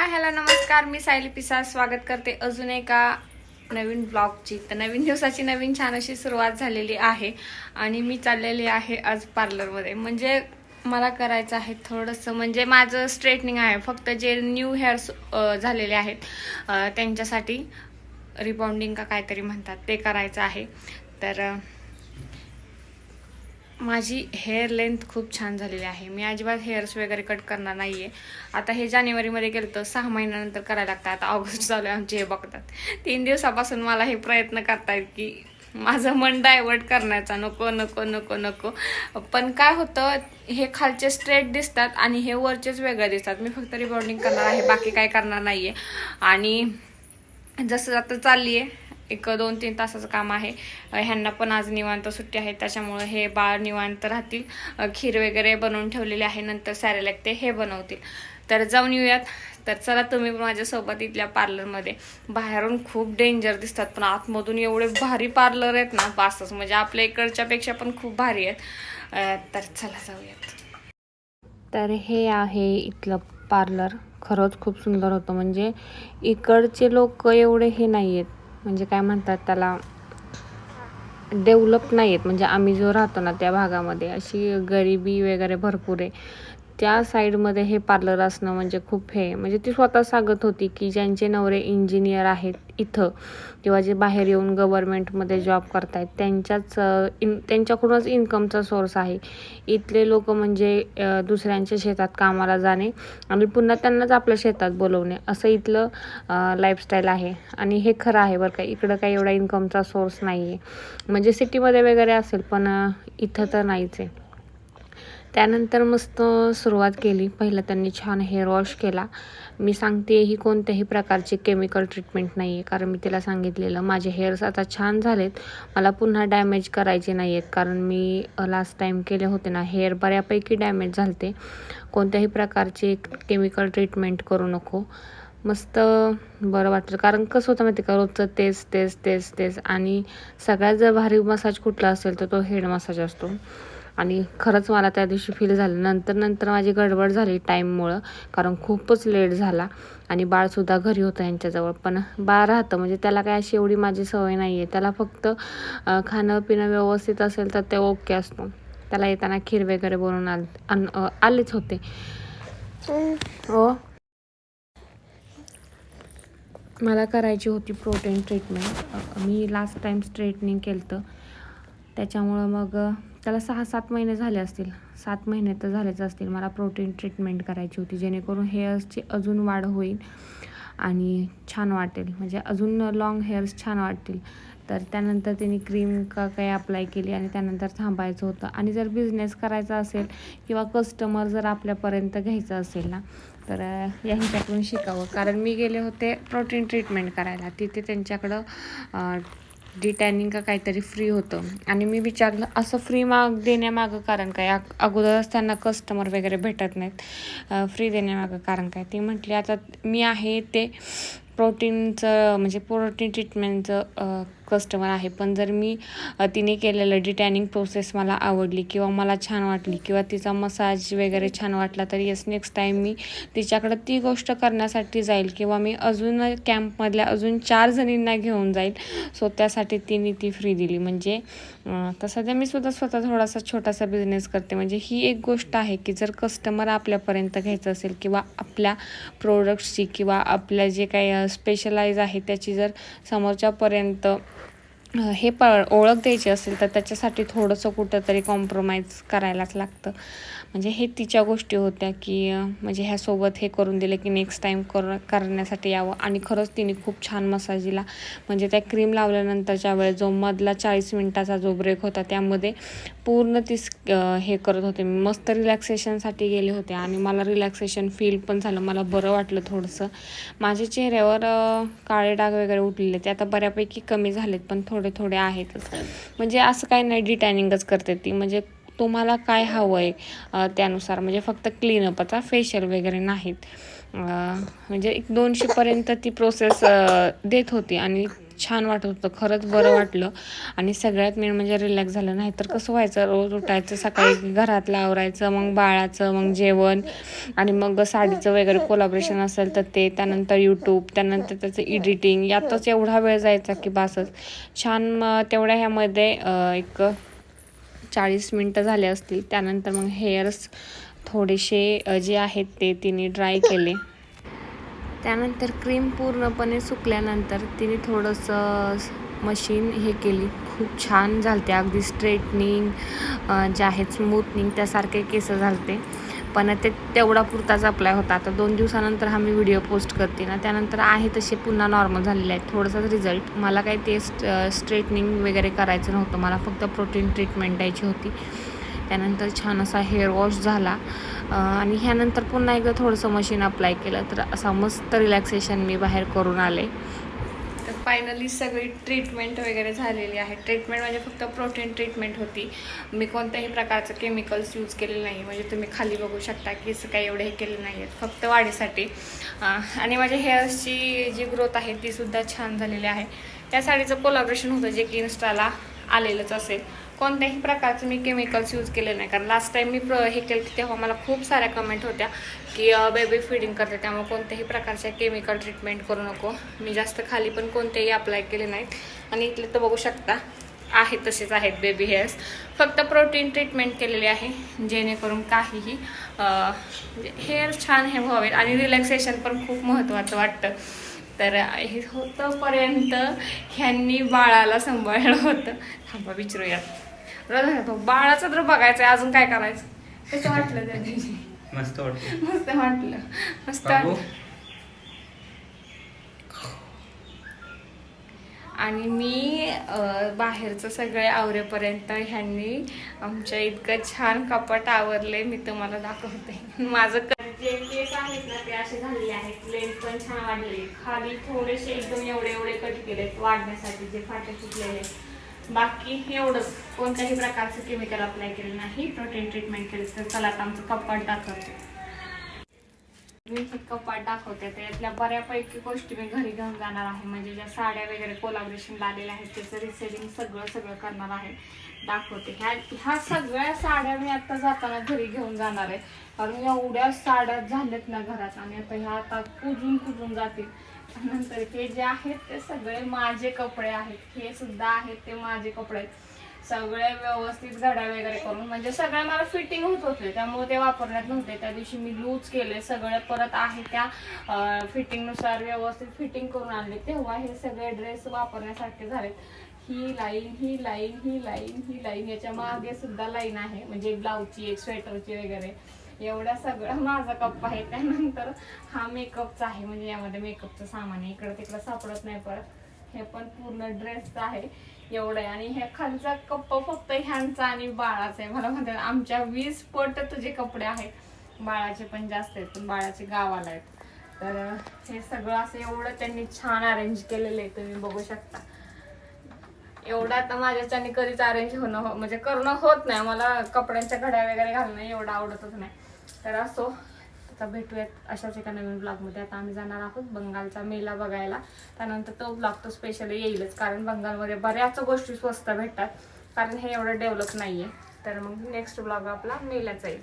Hi hello नमस्कार. मी सायली पिसा स्वागत करते अजून एका नवीन ब्लॉगची. तर नवीन दिवसाची नवीन छान अशी सुरुवात झालेली आहे आणि मी चाललेली आहे आज पार्लरमध्ये. म्हणजे मला करायचं आहे थोडंसं म्हणजे माझं स्ट्रेटनिंग आहे. फक्त जे न्यू हेअर्स झालेले आहेत त्यांच्यासाठी रिबाउंडिंग का काहीतरी म्हणतात ते करायचं आहे. तर माझी हेअर लेंथ खूप छान झालेली आहे. मी अजिबात हेअर्स वगैरे कट करणार नाही आहे आता हे जानेवारीमध्ये केलं तर सहा महिन्यानंतर करायला लागतं. आता ऑगस्ट चालू आहे आमचे हे बघतात. तीन दिवसापासून मला हे प्रयत्न करतायत की माझं मन डायवर्ट करण्याचा. नको नको नको नको. पण काय होतं हे खालचे स्ट्रेट दिसतात आणि हे वरचेच वेगळे दिसतात. मी फक्त रिबॉर्डिंग करणार आहे बाकी काय करणार नाही आहे आणि जसं आता चालली आहे एक दोन तीन तासाचं काम आहे. ह्यांना पण आज निवांत सुट्टी आहे. त्याच्यामुळे हे बाळ निवांत राहतील. खीर वगैरे बनवून ठेवलेली आहे. नंतर सॅरेलॅक ते हे बनवतील. तर जाऊन येऊयात. तर चला तुम्ही पण माझ्यासोबत इथल्या पार्लरमध्ये. बाहेरून खूप डेंजर दिसतात पण आतमधून एवढे भारी पार्लर आहेत ना बासच. म्हणजे आपल्या इकडच्या पेक्षा पण खूप भारी आहेत. तर चला जाऊयात. तर हे आहे इथलं पार्लर. खरंच खूप सुंदर होतं. म्हणजे इकडचे लोक एवढे हे नाही आहेत म्हणजे काय म्हणतात त्याला डेव्हलप नाही आहेत म्हणजे आम्ही जो राहतो ना त्या भागामध्ये अशी गरिबी वगैरे भरपूर आहे. त्या साईडमध्ये हे पार्लर असणं म्हणजे खूप हे. म्हणजे ती स्वतः सांगत होती की ज्यांचे नवरे इंजिनियर आहेत इथं किंवा जे बाहेर येऊन गव्हर्मेंटमध्ये जॉब करतायत त्यांच्याच इन त्यांच्याकडूनच इन्कमचा सोर्स आहे. इथले लोक म्हणजे दुसऱ्यांच्या शेतात कामाला जाणे आणि पुन्हा त्यांनाच आपल्या शेतात बोलवणे. असं इथलं लाईफस्टाईल आहे. आणि हे खरं आहे बरं का इकडं काही एवढा इन्कमचा सोर्स नाही आहे म्हणजे सिटीमध्ये वगैरे असेल पण इथं तर नाहीच आहे. त्यानंतर मस्त सुरुवात केली. पहिलं त्यांनी छान हेअर वॉश केला. मी सांगते ही कोणत्याही प्रकारची केमिकल ट्रीटमेंट नाही आहे कारण मी तिला सांगितलेलं माझे हेअर्स आता छान झालेत. मला पुन्हा डॅमेज करायचे नाही आहेत कारण मी लास्ट टाईम केले होते ना हेअर बऱ्यापैकी डॅमेज झालते. कोणत्याही प्रकारची केमिकल ट्रीटमेंट करू नको. मस्त बरं वाटलं. कारण कसं होतं माहिती का रोजचं तेच तेच तेच तेच. आणि सगळ्यात जर भारी मसाज कुठला असेल तर तो हेड मसाज असतो. आणि खरंच मला त्या दिवशी फील झालं. नंतर नंतर माझी गडबड झाली टाईममुळं कारण खूपच लेट झाला. आणि बाळसुद्धा घरी होतं यांच्याजवळ. पण बाळ राहतं. म्हणजे त्याला काय अशी एवढी माझी सवय नाही आहे त्याला फक्त खाणं पिणं व्यवस्थित असेल तर ते ओके असतो. त्याला येताना खीर वगैरे बनवून आल आलेच होते. ओ मला करायची होती प्रोटीन ट्रीटमेंट मी लास्ट टाईम स्ट्रेटनिंग केलं होतं त्याच्यामुळं मग त्याला सहा सात महिने झाले असतील. सात महिने तर झालेच असतील. मला प्रोटीन ट्रीटमेंट करायची होती. जेणेकरून हेअर्सची अजून वाढ होईल आणि छान वाटेल. म्हणजे अजून लॉंग हेअर्स छान वाटतील. तर त्यानंतर त्यांनी क्रीम का काही अप्लाय केली आणि त्यानंतर थांबायचं होतं. आणि जर बिझनेस करायचा असेल किंवा कस्टमर जर आपल्यापर्यंत घ्यायचं असेल ना तर या ह्याच्याकडून शिकावं. कारण मी गेले होते प्रोटीन ट्रीटमेंट करायला. तिथे त्यांच्याकडं डिटॅनिंग का काहीतरी फ्री होतं. आणि मी विचारलं असं फ्री माग देण्यामागं कारण काय? अगोदरच त्यांना कस्टमर वगैरे भेटत नाहीत. फ्री देण्यामागं कारण काय? ती म्हटली आता मी आहे ते प्रोटीनचं म्हणजे प्रोटीन ट्रीटमेंटचं कस्टमर आहे. पण जर मी तिने केलेलं डिटॅनिंग प्रोसेस मला आवडली किंवा मला छान वाटली किंवा तिचा मसाज वगैरे छान वाटला तर येस नेक्स्ट टाईम मी तिच्याकडं ती गोष्ट करण्यासाठी जाईल किंवा मी अजून कॅम्पमधल्या अजून चार जणींना घेऊन जाईल. सो त्यासाठी तिने ती फ्री दिली. म्हणजे तसं तर सध्या मी सुद्धा स्वतः थोडासा छोटासा बिझनेस करते. म्हणजे ही एक गोष्ट आहे की जर कस्टमर आपल्यापर्यंत घ्यायचं असेल किंवा आपल्या प्रोडक्ट्सची किंवा आपल्या जे काही स्पेशलाइज आहे त्याची जर समोरच्यापर्यंत हे प ओळख द्यायची असेल तर त्याच्यासाठी थोडंसं कुठंतरी कॉम्प्रोमाइज करायलाच लागतं. म्हणजे हे तिच्या गोष्टी होत्या की म्हणजे ह्यासोबत हे करून दिलं की नेक्स्ट टाईम कर करण्यासाठी यावं. आणि खरंच तिने खूप छान मसाज दिला. म्हणजे त्या क्रीम लावल्यानंतरच्या वेळेस जो मधला चाळीस मिनटाचा जो ब्रेक होता त्यामध्ये पूर्ण ती हे करत होते. मी मस्त रिलॅक्सेशनसाठी गेले होते आणि मला रिलॅक्सेशन फील पण झालं. मला बरं वाटलं थोडंसं. माझ्या चेहऱ्यावर काळे डाग वगैरे उठलेले ते आता बऱ्यापैकी कमी झालेत पण थोडं थोडे थोडे आहेतच. म्हणजे असं काही नाही डिटॅनिंगच करते ती. म्हणजे तुम्हाला काय हवं आहे त्यानुसार. म्हणजे फक्त क्लीनअपचा फेशियल वगैरे नाहीत. म्हणजे एक दोनशेपर्यंत ती प्रोसेस देत होती आणि छान वाटत होतं खरंच बरं वाटलं. आणि सगळ्यात मेन म्हणजे रिलॅक्स झालं. नाही तर कसं व्हायचं रोज उठायचं सकाळी घरातलं आवरायचं मग बाळाचं मग जेवण. आणि मग साडीचं वगैरे कोलाब्रेशन असेल तर ते त्यानंतर यूट्यूब त्यानंतर त्याचं एडिटिंग यातच एवढा वेळ जायचा की बासच. छान मग तेवढ्या ह्यामध्ये एक चाळीस मिनटं झाले असतील. त्यानंतर मग हेअर्स थोडेसे जे आहेत ते तिने ड्राय केले. त्यानंतर क्रीम पूर्णपणे सुकल्यानंतर तिने थोडंसं मशीन हे केली. खूप छान झालते. अगदी स्ट्रेटनिंग जे आहेत स्मूथनिंग त्यासारखे केस झालते. पण ते तेवढा पुरताच अप्लाय होता. आता दोन दिवसानंतर हा मी व्हिडिओ पोस्ट करते ना. त्यानंतर आहे तसे पुन्हा नॉर्मल झालेले आहेत. थोडासाच रिझल्ट मला काही ते स्ट्रेटनिंग वगैरे करायचं नव्हतं. मला फक्त प्रोटीन ट्रीटमेंट द्यायची होती. त्यानंतर छान असा हेअर वॉश झाला. आणि ह्यानंतर पुन्हा एकदा थोडंसं मशीन अप्लाय केलं तर असा मस्त रिलॅक्सेशन मी बाहेर करून आले. तर फायनली सगळी ट्रीटमेंट वगैरे झालेली आहे. ट्रीटमेंट म्हणजे फक्त प्रोटीन ट्रीटमेंट होती. मी कोणत्याही प्रकारचं केमिकल्स यूज केलेलं नाही. म्हणजे तुम्ही खाली बघू शकता की असं काही एवढे हे केले नाही आहेत फक्त वाढीसाठी. आणि माझ्या हेअर्सची जी ग्रोथ आहे ती सुद्धा छान झालेली आहे. त्या साडीचं कोलॅबरेशन होतं जे की इन्स्टाला आलेलंच असेल. कोणत्याही प्रकारचं मी केमिकल्स यूज केले नाही. कारण लास्ट टाईम मी प्र हे केलं तेव्हा मला खूप साऱ्या कमेंट होत्या की बेबी फिडिंग करते त्यामुळे कोणत्याही प्रकारच्या केमिकल ट्रीटमेंट करू नको. मी जास्त खाली पण कोणतेही अप्लाय केले नाहीत. आणि इथले तर बघू शकता आहे तसेच आहेत बेबी हेअर्स फक्त प्रोटीन ट्रीटमेंट केलेली आहे जेणेकरून काहीही हेअर म्हणजे छान हे व्हावेत. आणि रिलॅक्सेशन पण खूप महत्त्वाचं वाटतं. तर हे होतंपर्यंत ह्यांनी बाळाला सांभाळलं होतं. थांबा विचारूयात बाळाचं तर बघायचं आहे अजून काय करायचं? कसं वाटलं त्या दिवशी? मस्त वाटतं मस्त वाटलं. मस्त वाटलं. आणि मी बाहेरचं सगळे आवरेपर्यंत ह्यांनी आमच्या इतकं छान कपाट आवरले मी तुम्हाला दाखवते. माझं क- जे केस आहेत ना ते असे झालेले आहेत. लेंथ पण छान वाढलेली खाली थोडेसे एकदम एवढे एवढे कट केलेत वाढण्यासाठी जे फाटे फुटलेले बाकी एवढंच. कोणत्याही प्रकारचं केमिकल अप्लाय केलं नाही. प्रोटीन ट्रीटमेंट केलं तर चला आता आमचं कपाट दाखवते. मी हे कपाट दाखवते त्यातल्या बऱ्यापैकी गोष्टी मी घरी घेऊन जाणार आहे. म्हणजे ज्या साड्या वगैरे कोलाब्रेशन आलेल्या आहेत त्याचं रिसेलिंग सगळं सगळं करणार आहे. दाखवते. ह्या ह्या सगळ्या साड्या मी आता जाताना घरी घेऊन जाणार आहे. कारण एवढ्या साड्या झाल्यात ना घरात. आणि आता ह्या आता कुजून कुजून जातील. नंतर हे जे आहेत ते सगळे माझे कपडे आहेत. हे सुद्धा आहेत ते माझे कपडे आहेत. सगळे व्यवस्थित घड्या वगैरे करून म्हणजे सगळे मला फिटिंग होत होते. त्यामुळे ते वापरण्यात नव्हते. त्या दिवशी मी लूज केले सगळे परत आहे त्या फिटिंगनुसार व्यवस्थित फिटिंग करून आणले. तेव्हा हे सगळे ड्रेस वापरण्यासारखे झालेत. ही लाईन ही लाईन ही लाईन ही लाईन याच्या मागे सुद्धा लाईन आहे. म्हणजे एक ब्लाऊजची एक स्वेटरची वगैरे. एवढ्या सगळं माझा कप आहे. त्यानंतर हा मेकअपचा आहे. म्हणजे यामध्ये मेकअपचं सामान आहे. इकडं तिकडं सापडत नाही परत. हे पण पूर्ण ड्रेसचं आहे. एवढं आहे. आणि हे खालचा कप्प फक्त ह्यांचा आणि बाळाचा आहे. मला म्हणतात आमच्या वीस पट तुझे कपडे आहेत. बाळाचे पण जास्त आहेत पण बाळाचे गावाला आहेत. तर हे सगळं असं एवढं त्यांनी छान अरेंज केलेलं आहे. तुम्ही बघू शकता. एवढं आता माझ्याच्याने कधीच अरेंज होणं हो- म्हणजे करणं होत नाही. मला कपड्यांच्या घड्या वगैरे घालणं एवढं आवडतच नाही. तर असो आता भेटूयात अशाच एका नवीन ब्लॉगमध्ये आता आम्ही जाणार आहोत बंगालचा मेला बघायला. त्यानंतर तो ब्लॉग तो स्पेशली येईलच कारण बंगालमध्ये बऱ्याच गोष्टी स्वस्त भेटतात. कारण हे एवढं डेव्हलप नाही आहे तर मग नेक्स्ट ब्लॉग आपला मेलाच येईल.